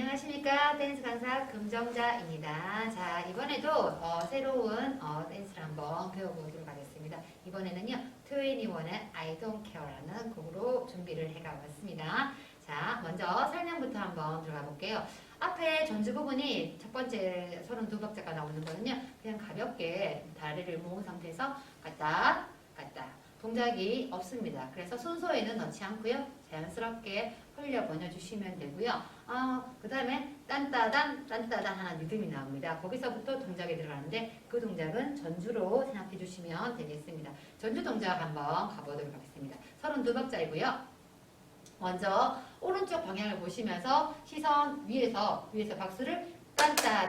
안녕하십니까 댄스 강사 금정자입니다. 자 이번에도 어, 새로운 어, 댄스를 한번 배워보도록 하겠습니다. 이번에는요 21의 I Don't Care라는 곡으로 준비를 해가 왔습니다. 자 먼저 설명부터 한번 들어가 볼게요. 앞에 전주 부분이 첫 번째 32박자가 나오는 거는요 그냥 가볍게 다리를 모은 상태에서 갔다 동작이 없습니다. 그래서 순서에는 넣지 않고요 자연스럽게 흘려 보내주시면 되고요. 아, 그 다음에 딴따단, 딴따단 하나 리듬이 나옵니다. 거기서부터 동작이 들어가는데 그 동작은 전주로 생각해 주시면 되겠습니다. 전주 동작 한번 가보도록 하겠습니다. 32박자이고요. 먼저 오른쪽 방향을 보시면서 시선 위에서 위에서 박수를 딴따단,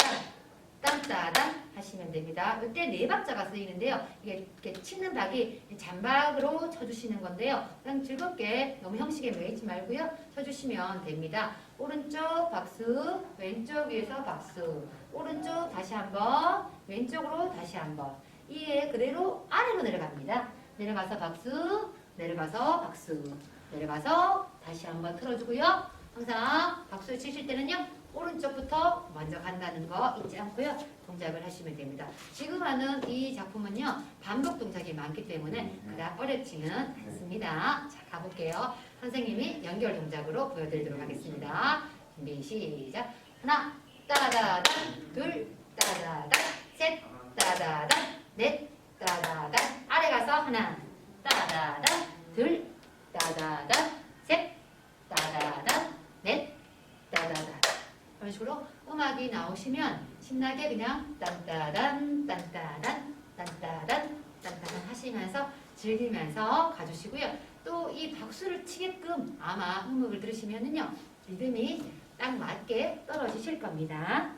딴따단 하시면 됩니다. 이때 네 박자가 쓰이는데요. 이게 이렇게 치는 박이 잔박으로 쳐주시는 건데요. 그냥 즐겁게 너무 형식에 매이지 말고요. 쳐주시면 됩니다. 오른쪽 박수, 왼쪽 위에서 박수, 오른쪽 다시 한번, 왼쪽으로 다시 한번. 이에 그대로 아래로 내려갑니다. 내려가서 박수, 내려가서 박수, 내려가서 다시 한번 틀어주고요. 항상 박수 치실 때는요. 오른쪽부터 먼저 간다는 거 잊지 않고요. 동작을 하시면 됩니다. 지금 하는 이 작품은요. 반복 동작이 많기 때문에 그닥 어렵지는 않습니다. 자, 가볼게요. 선생님이 연결 동작으로 보여드리도록 하겠습니다. 준비 시작. 하나, 따다단, 둘, 따다단, 셋, 따다단, 넷, 따다단. 아래 가서 하나, 따다단, 둘, 따다단, 셋, 따다단, 넷, 따다단. 그런 식으로 음악이 나오시면 신나게 그냥 딴따단, 딴따단, 딴따단, 딴따단 하시면서 즐기면서 가주시고요. 또 이 박수를 치게끔 아마 음악을 들으시면은요 리듬이 딱 맞게 떨어지실 겁니다.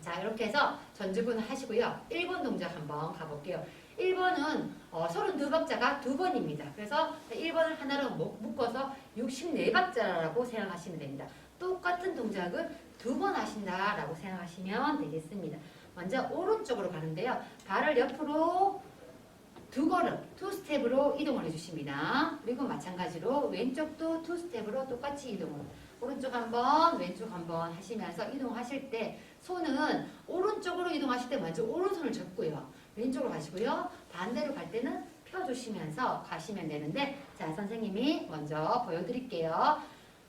자 이렇게 해서 전주분 하시고요. 1번 동작 한번 가볼게요. 1번은 어, 32박자가 두 번입니다. 그래서 1번을 하나로 묶- 묶어서 64박자라고 생각하시면 됩니다. 똑같은 동작을 두 번 하신다라고 생각하시면 되겠습니다. 먼저 오른쪽으로 가는데요. 발을 옆으로 두 걸음, 투 스텝으로 이동을 해주십니다. 그리고 마찬가지로 왼쪽도 투 스텝으로 똑같이 이동을. 오른쪽 한 번, 왼쪽 한 번 하시면서 이동하실 때 손은 오른쪽으로 이동하실 때 먼저 오른손을 잡고요. 왼쪽으로 가시고요. 반대로 갈 때는 펴주시면서 가시면 되는데 자 선생님이 먼저 보여드릴게요.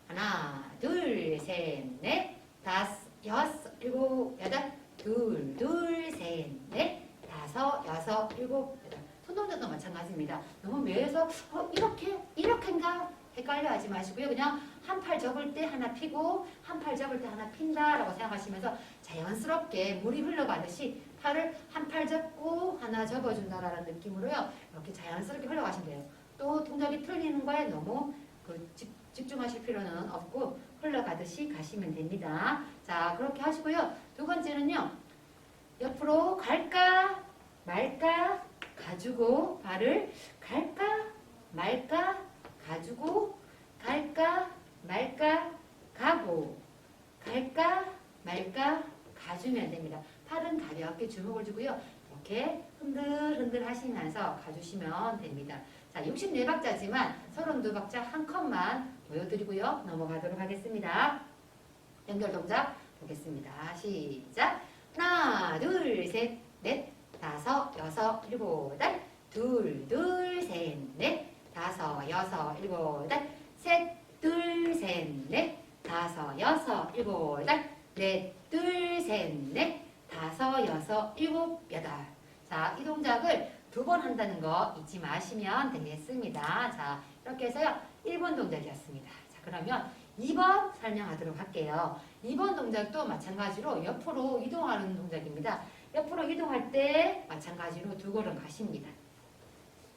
하나, 둘, 셋, 넷, 다섯, 여섯, 일곱, 여덟, 둘, 둘, 셋, 넷, 다섯, 여섯, 일곱, 여덟. 손동작도 마찬가지입니다. 너무 매해서 어, 이렇게 이렇게인가 헷갈려 하지 마시고요. 그냥 한 팔 접을 때 하나 피고 한 팔 접을 때 하나 핀다라고 생각하시면서 자연스럽게 물이 흘러가듯이 팔을 한 팔 접고 하나 접어준다라는 느낌으로요. 이렇게 자연스럽게 흘러가시면 돼요. 또 동작이 틀리는 거에 너무 그 집, 집중하실 필요는 없고 흘러가듯이 가시면 됩니다. 자 그렇게 하시고요. 두 번째는요. 옆으로 갈까 말까 가지고 발을 갈까 말까 가지고 갈까 말까 가고 갈까 말까 가주면 됩니다. 팔은 가볍게 주먹을 주고요. 이렇게 흔들흔들 하시면서 가주시면 됩니다. 자, 64박자지만 32박자 한 컷만 보여드리고요. 넘어가도록 하겠습니다. 연결 동작 보겠습니다. 시작. 하나, 둘, 셋, 넷, 다섯, 여섯, 일곱, 여덟, 둘, 둘, 셋, 넷, 다섯, 여섯, 일곱, 여덟, 셋, 둘, 셋, 넷, 다섯, 여섯, 일곱, 여덟, 넷, 둘, 셋, 넷, 다섯, 여섯, 일곱, 여덟. 자, 이 동작을 두 번 한다는 거 잊지 마시면 되겠습니다. 자, 이렇게 해서요. 1번 동작이었습니다. 자, 그러면 2번 설명하도록 할게요. 2번 동작도 마찬가지로 옆으로 이동하는 동작입니다. 옆으로 이동할 때 마찬가지로 두 걸음 가십니다.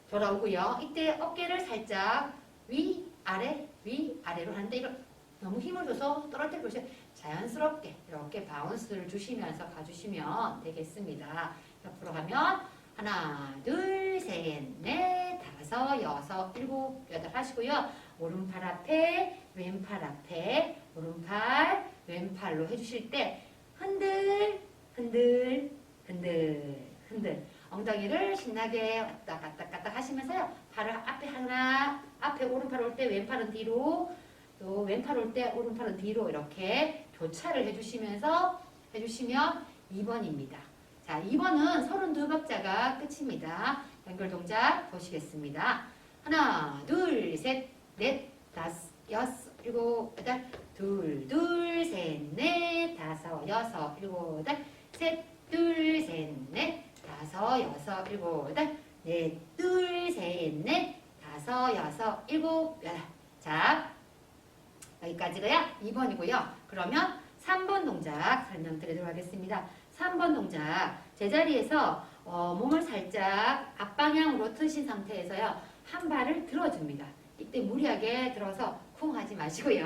돌아오고요. 이때 어깨를 살짝 위, 아래, 위, 아래로 하는데 너무 힘을 줘서 떨어뜨려 보세요. 자연스럽게 이렇게 바운스를 주시면서 가주시면 되겠습니다. 옆으로 가면 하나, 둘, 셋, 넷, 다섯, 여섯, 일곱, 여덟 하시고요. 오른팔 앞에, 왼팔 앞에, 오른팔, 왼팔로 해주실 때 흔들, 흔들, 흔들, 흔들. 엉덩이를 신나게 왔다 갔다 갔다 하시면서요. 발을 앞에 하나, 앞에 오른팔 올 때 왼팔은 뒤로, 또 왼팔 올 때 오른팔은 뒤로 이렇게 교차를 해주시면서 해주시면 2번입니다. 자, 2번은 32박자가 끝입니다. 연결 동작 보시겠습니다. 하나, 둘, 셋, 넷, 다섯, 여섯, 일곱, 여덟, 둘, 둘, 셋, 넷, 다섯, 여섯, 일곱, 여덟, 셋, 둘, 셋, 넷, 다섯, 여섯, 일곱, 여덟, 넷, 둘, 셋, 넷, 다섯, 여섯, 일곱, 여덟. 자, 여기까지가 2번이고요. 그러면 3번 동작 설명드리도록 하겠습니다. 3번 동작 제자리에서 어, 몸을 살짝 앞방향으로 트신 상태에서요. 한 발을 들어줍니다. 이때 무리하게 들어서 쿵 하지 마시고요.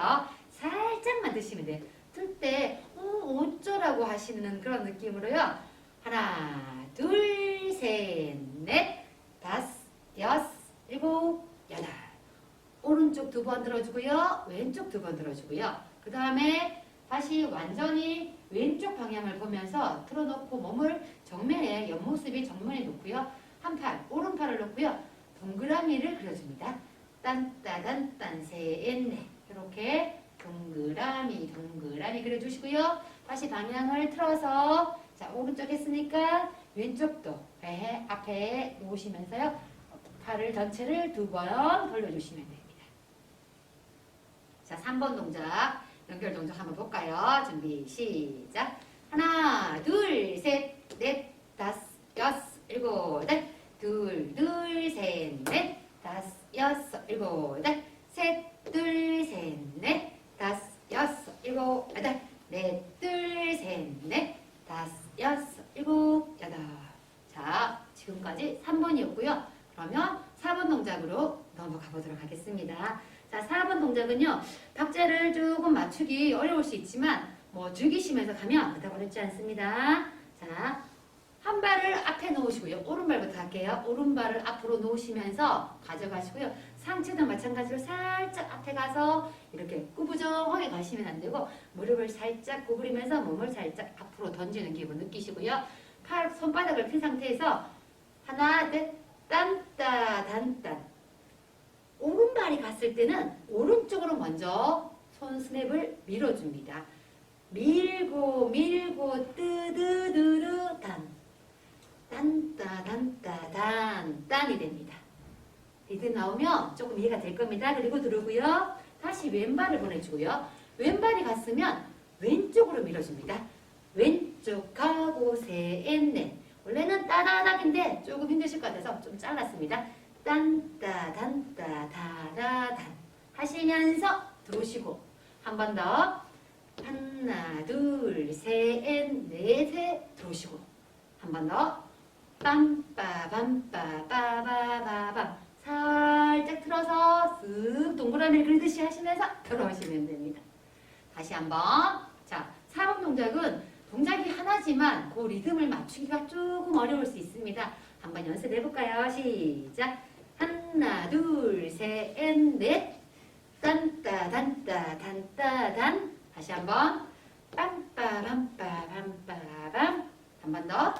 살짝만 드시면 돼요. 들때 어, 어쩌라고 하시는 그런 느낌으로요. 하나, 둘, 셋, 넷, 다섯, 여섯, 일곱, 여덟. 오른쪽 두 번 들어주고요. 왼쪽 두 번 들어주고요. 그 다음에 다시 완전히 왼쪽 방향을 보면서 틀어놓고 몸을 정면에 옆모습이 정면에 놓고요. 한 팔, 오른팔을 놓고요. 동그라미를 그려줍니다. 딴따단딴 셋넷 이렇게 동그라미 동그라미 그려주시고요. 다시 방향을 틀어서 자 오른쪽 했으니까 왼쪽도 배 앞에 놓으시면서요. 팔을 전체를 두 번 돌려주시면 됩니다. 자 3번 동작 연결 동작 한번 볼까요? 준비 시작. 하나 둘 셋 넷 다섯 여섯 일곱 여덟 둘 둘 셋 넷 다섯 여섯 일곱 여덟 셋 둘 셋 넷 다섯 여섯 일곱 여덟 넷 둘 셋 넷 다섯 여섯 일곱 여덟 자 지금까지 3번이었고요. 그러면 4번 동작으로 넘어가 보도록 하겠습니다 자 4번 동작은요 박자를 조금 맞추기 어려울 수 있지만 뭐 즐기시면서 가면 그닥 어렵지 않습니다 자 한 발을 앞에 놓으시고요. 오른발부터 할게요. 오른발을 앞으로 놓으시면서 가져가시고요. 상체도 마찬가지로 살짝 앞에 가서 이렇게 꾸부정하게 가시면 안 되고 무릎을 살짝 구부리면서 몸을 살짝 앞으로 던지는 기분 느끼시고요. 팔 손바닥을 핀 상태에서 하나, 둘, 딴따, 단딴. 오른발이 갔을 때는 오른쪽으로 먼저 손 스냅을 밀어줍니다. 밀고 밀고 뜨드드르 단. 딴따 단따 단 딴이 됩니다. 리듬 나오면 조금 이해가 될 겁니다. 그리고 들으고요. 다시 왼발을 보내주고요. 왼발이 갔으면 왼쪽으로 밀어줍니다. 왼쪽 가고 셋넷 원래는 따다닥인데 조금 힘드실 것 같아서 좀 잘랐습니다. 딴따 단따 다다단. 하시면서 들어오시고. 한 번 더. 하나 둘셋넷에 들어오시고. 한 번 더. 빰빠밤빠빠바바밤 살짝 틀어서 쓱 동그라미 그리듯이 하시면서 들어오시면 됩니다. 다시 한번. 자 4번 동작은 동작이 하나지만 그 리듬을 맞추기가 조금 어려울 수 있습니다. 한번 연습해 볼까요? 시작 하나 둘 셋 넷 딴따 단따 단따 단 다시 한 번 빰빠밤빠밤빠밤 한 번 더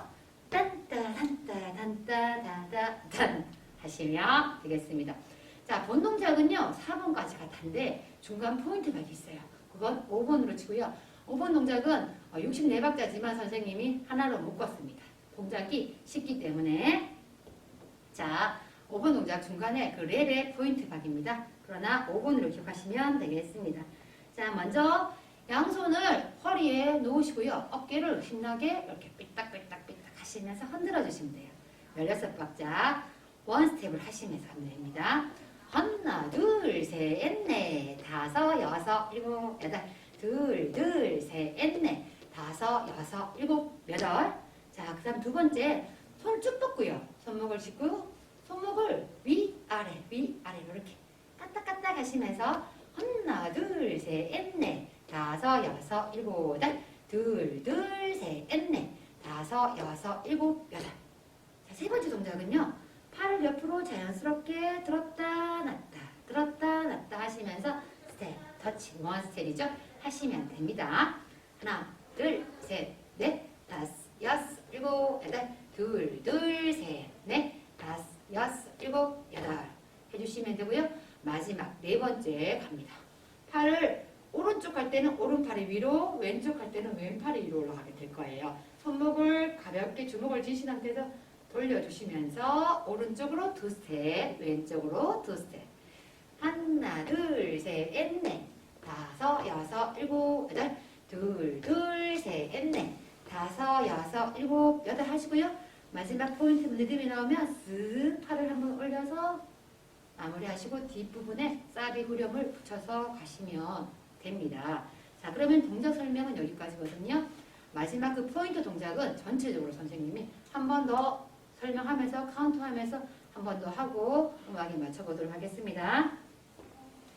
딴따 단따 단따 다다 단 하시면 되겠습니다. 자, 본 동작은요. 4번까지가 단데 중간 포인트가 있어요. 그건 5번으로 치고요. 5번 동작은 64박자지만 선생님이 하나로 묶었습니다. 동작이 쉽기 때문에 자, 5번 동작 중간에 그 랩의 포인트 박입니다. 그러나 5번으로 기억하시면 되겠습니다. 자, 먼저 양손을 허리에 놓으시고요. 어깨를 신나게 이렇게 삐딱삐딱삐딱 하시면서 흔들어 주시면 돼요. 16박자 원 스텝을 하시면서 하면 됩니다. 하나, 둘, 셋, 넷, 다섯, 여섯, 일곱, 여덟, 둘, 둘, 셋, 넷, 다섯, 여섯, 일곱, 여덟. 자, 그 다음 두 번째 손을 쭉 뻗고요. 손목을 짚고 손목을 위, 아래, 위, 아래 이렇게 까딱까딱 하시면서 하나, 둘, 셋, 넷, 다섯, 여섯, 일곱, 여덟, 둘, 둘, 셋, 넷, 다섯, 여섯, 일곱, 여덟. 자, 세 번째 동작은요. 팔을 옆으로 자연스럽게 들었다 놨다 들었다 놨다 하시면서 스텝, 터치, 원 스텝이죠. 하시면 됩니다. 하나, 둘, 셋, 넷, 다섯, 여섯, 일곱, 여덟, 둘, 둘, 셋, 넷, 다섯, 여섯, 일곱, 여덟 해주시면 되고요. 마지막 네 번째 갑니다. 팔을 오른쪽 할 때는 오른팔이 위로, 왼쪽 할 때는 왼팔이 위로 올라가게 될 거예요. 손목을 가볍게 주먹을 쥐신 상태에서 돌려주시면서 오른쪽으로 두 스텝, 왼쪽으로 두 스텝. 하나, 둘, 셋, 넷, 다섯, 여섯, 일곱, 여덟, 둘, 둘, 셋, 넷, 다섯, 여섯, 일곱, 여덟 하시고요. 마지막 포인트 리듬이 나오면 쓱 팔을 한번 올려서 마무리하시고 뒷부분에 사비 후렴을 붙여서 가시면 됩니다. 자, 그러면 동작 설명은 여기까지거든요. 마지막 그 포인트 동작은 전체적으로 선생님이 한 번 더 설명하면서 카운트하면서 한 번 더 하고 음악에 맞춰보도록 하겠습니다.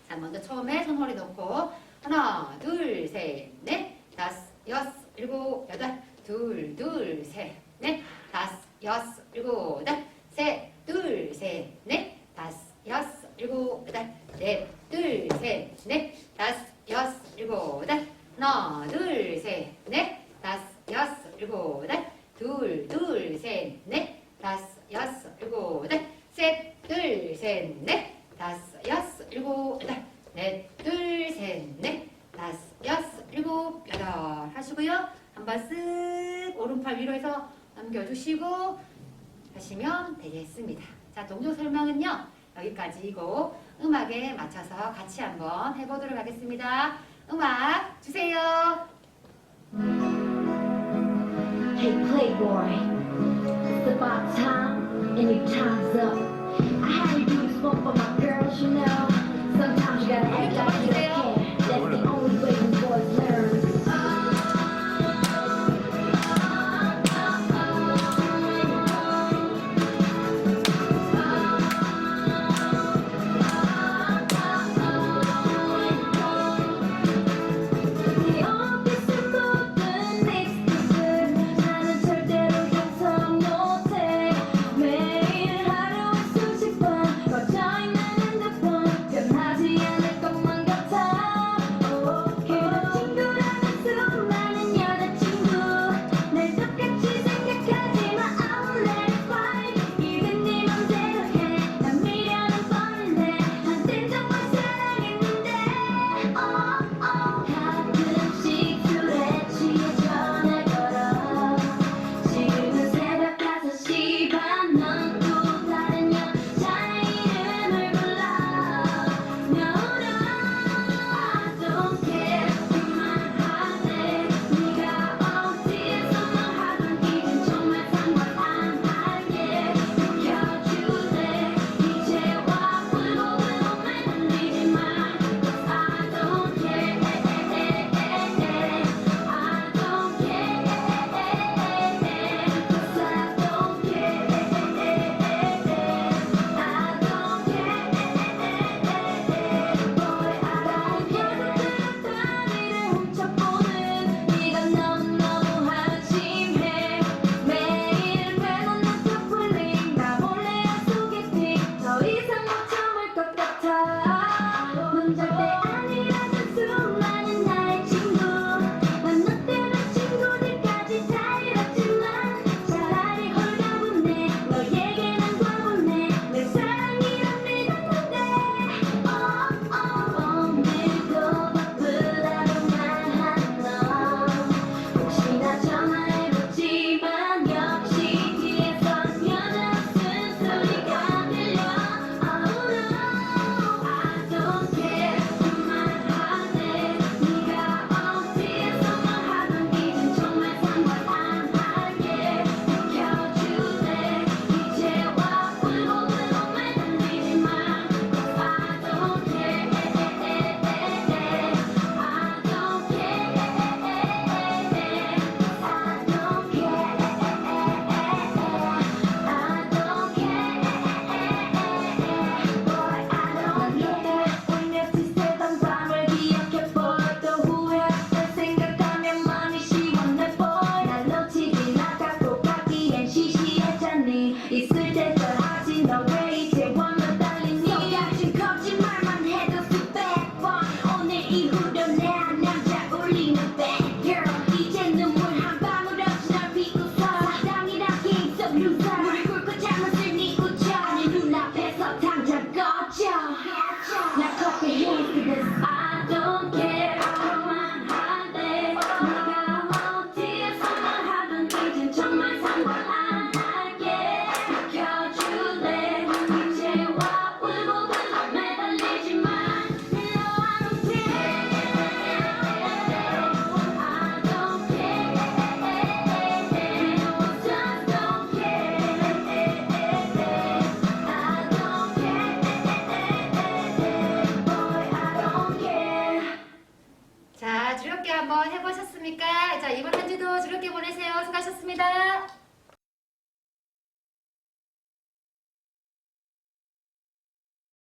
자, 먼저 처음에 손허리 놓고 하나, 둘, 셋, 넷, 다섯, 여섯, 일곱, 여덟, 둘, 둘, 셋, 넷, 다섯, 여섯, 일곱, 여덟, 셋, 둘, 셋, 넷, 다섯, 여섯, 일곱, 여덟, 넷, 둘, 셋, 넷, 다섯, 여섯, 일곱, 여덟, 하나, 둘, 셋, 넷, 다섯, 여섯, 일곱, 여덟, 둘, 둘, 셋, 넷, 다섯, 여섯, 일곱, 여덟, 셋, 둘, 셋, 넷, 다섯, 여섯, 일곱, 여덟, 넷, 둘, 셋, 넷, 다섯, 여섯, 일곱, 여덟 하시고요. 한번 쓱 오른팔 위로 해서 넘겨주시고 하시면 되겠습니다. 자, 동조 설명은요. 여기까지이고 음악에 맞춰서 같이 한번 해보도록 하겠습니다. 음악 주세요. Hey Playboy, it's about time and your time's up. I had to do this one for my girls, you know.